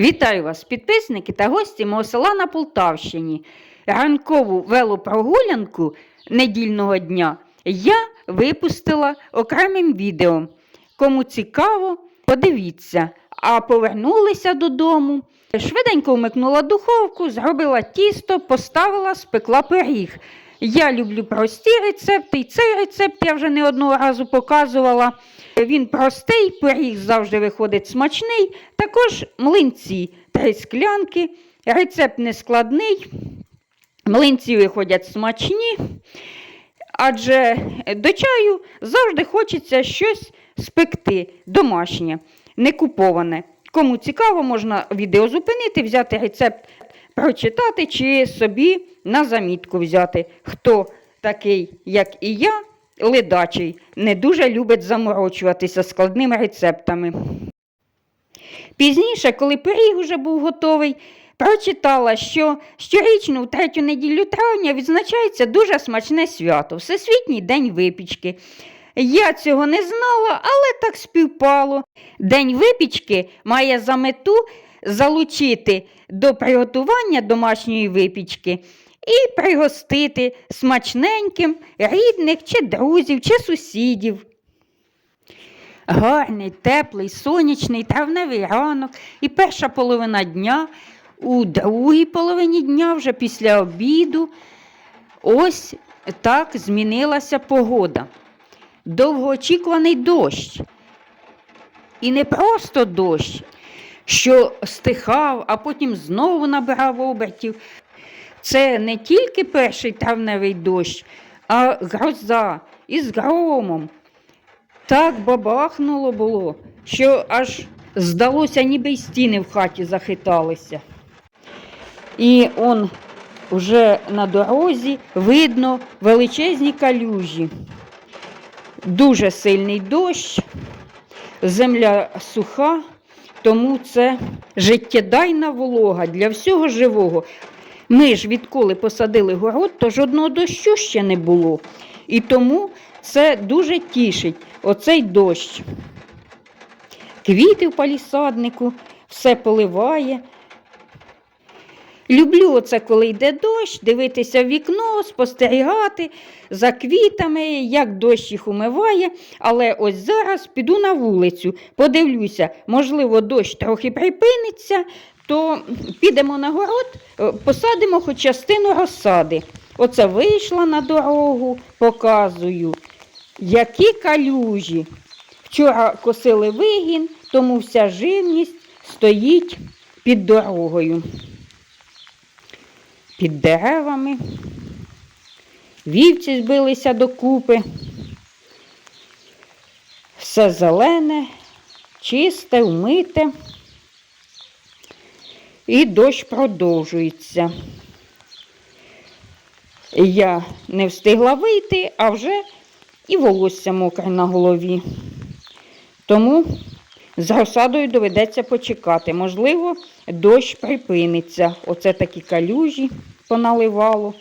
Вітаю вас, підписники та гості мого села на Полтавщині. Ранкову велопрогулянку недільного дня я випустила окремим відео. Кому цікаво, подивіться. А повернулися додому. Швиденько вмикнула духовку, зробила тісто, поставила, спекла пиріг. Я люблю прості рецепти, і цей рецепт я вже не одного разу показувала. Він простий, пиріг завжди виходить смачний. Також млинці, три склянки. Рецепт не складний. Млинці виходять смачні. Адже до чаю завжди хочеться щось спекти домашнє, не куповане. Кому цікаво, можна відео зупинити, взяти рецепт, прочитати чи собі на замітку взяти. Хто такий, як і я, ледачий, не дуже любить заморочуватися складними рецептами. Пізніше, коли пиріг уже був готовий, прочитала, що щорічно в третю неділю травня відзначається дуже смачне свято Всесвітній день випічки. Я цього не знала, але так співпало. День випічки має за мету залучити до приготування домашньої випічки і пригостити смачненьким рідних чи друзів, чи сусідів. Гарний, теплий, сонячний, травневий ранок і перша половина дня. У другій половині дня, вже після обіду, ось так змінилася погода. Довгоочікуваний дощ. І не просто дощ, що стихав, а потім знову набирав обертів. Це не тільки перший травневий дощ, а гроза із громом. Так бабахнуло було, що аж здалося, ніби й стіни в хаті захиталися. І он вже на дорозі видно величезні калюжі. Дуже сильний дощ, земля суха, тому це життєдайна волога для всього живого. Ми ж відколи посадили город, то жодного дощу ще не було. І тому це дуже тішить оцей дощ. Квіти в палісаднику, все поливає. Люблю оце, коли йде дощ, дивитися в вікно, спостерігати за квітами, як дощ їх умиває. Але ось зараз піду на вулицю, подивлюся, можливо, дощ трохи припиниться, то підемо на город, е, посадимо хоч частину розсади. Оце вийшла на дорогу, показую, які калюжі. Вчора косили вигін, тому вся живність стоїть під дорогою під деревами. Вівці збилися докупи. Все зелене, чисте, вмите. І дощ продовжується. Я не встигла вийти, а вже і волосся мокре на голові. Тому з розсадою доведеться почекати. Можливо, дощ припиниться. Оце такі калюжі поналивало.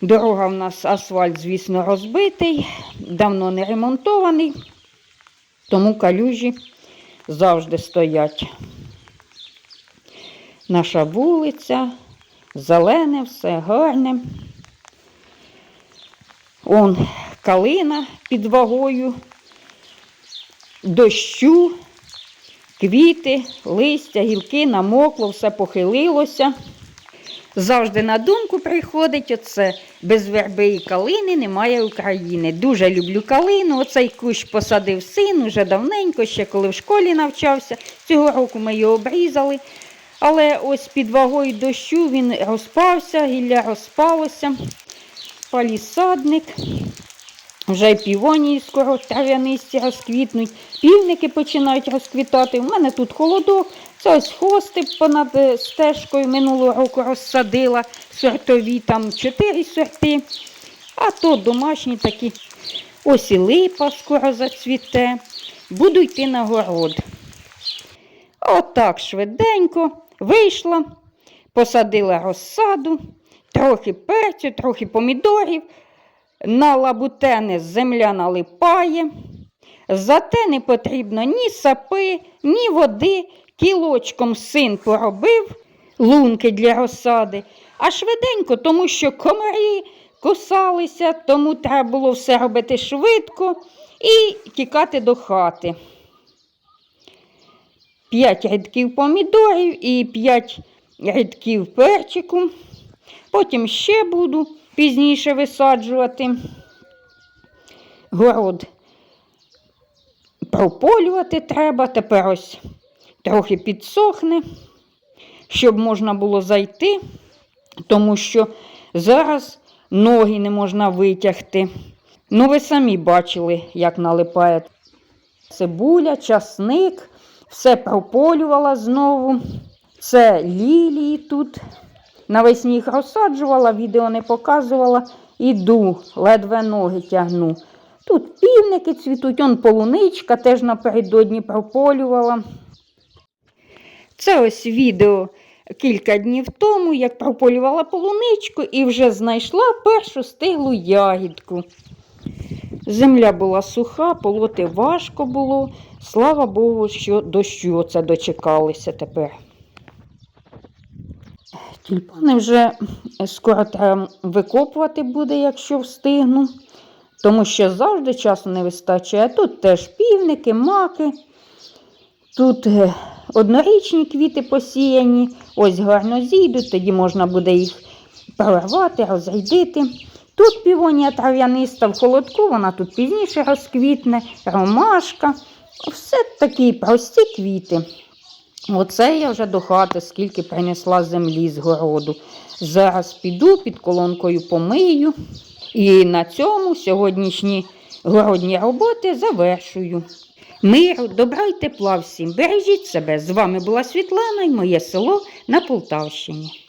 Дорога в нас асфальт, звісно, розбитий, давно не ремонтований, тому калюжі завжди стоять. Наша вулиця, зелене, все гарне. Он калина під вагою дощу, квіти, листя, гілки намокло, все похилилося. Завжди на думку приходить оце без верби і калини немає України. Дуже люблю калину. Оцей кущ посадив син уже давненько, ще коли в школі навчався. Цього року ми його обрізали. Але ось під вагою дощу він розпався, гілля розпалося. Палісадник. Вже й півонії скоро трав'янисті розквітнуть, півники починають розквітати. У мене тут холодок, це ось хости понад е, стежкою минулого року розсадила сортові, там чотири сорти. А то домашні такі. Ось і липа скоро зацвіте. Буду йти на город. Отак швиденько вийшла, посадила розсаду, трохи перцю, трохи помідорів. На лабутени земля налипає, зате не потрібно ні сапи, ні води, кілочком син поробив лунки для розсади, а швиденько, тому що комарі кусалися, тому треба було все робити швидко і тікати до хати. П'ять рядків помідорів і п'ять рядків перчику. Потім ще буду пізніше висаджувати. Город прополювати треба. Тепер ось трохи підсохне, щоб можна було зайти, тому що зараз ноги не можна витягти. Ну, ви самі бачили, як налипає цибуля, часник, все прополювала знову. Це лілії тут. Навесні їх розсаджувала, відео не показувала. Іду, ледве ноги тягну. Тут півники цвітуть, он полуничка теж напередодні прополювала. Це ось відео кілька днів тому, як прополювала полуничку і вже знайшла першу стиглу ягідку. Земля була суха, полоти важко було. Слава Богу, що дощу оце дочекалися тепер. Тюльпани вже скоро треба викопувати буде, якщо встигну, тому що завжди часу не вистачає. Тут теж півники, маки, тут е, однорічні квіти посіяні, ось гарно зійдуть, тоді можна буде їх прорвати, розрядити. Тут півонія трав'яниста в холодку, вона тут пізніше розквітне, ромашка. Все такі прості квіти. Оце я вже до хати, скільки принесла землі з городу. Зараз піду під колонкою помию. І на цьому сьогоднішні городні роботи завершую. Миру, добра й тепла всім. Бережіть себе. З вами була Світлана і моє село на Полтавщині.